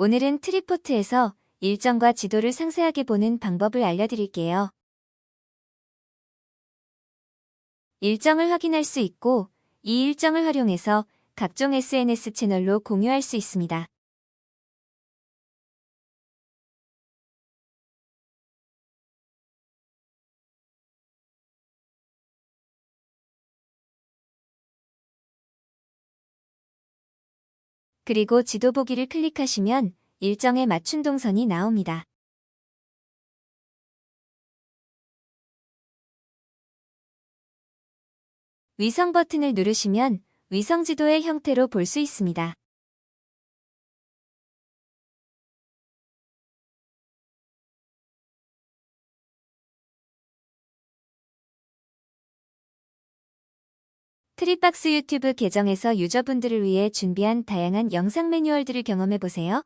오늘은 트리포트에서 일정과 지도를 상세하게 보는 방법을 알려드릴게요. 일정을 확인할 수 있고 이 일정을 활용해서 각종 SNS 채널로 공유할 수 있습니다. 그리고 지도 보기를 클릭하시면 일정에 맞춘 동선이 나옵니다. 위성 버튼을 누르시면 위성 지도의 형태로 볼 수 있습니다. 트리박스 유튜브 계정에서 유저분들을 위해 준비한 다양한 영상 매뉴얼들을 경험해보세요.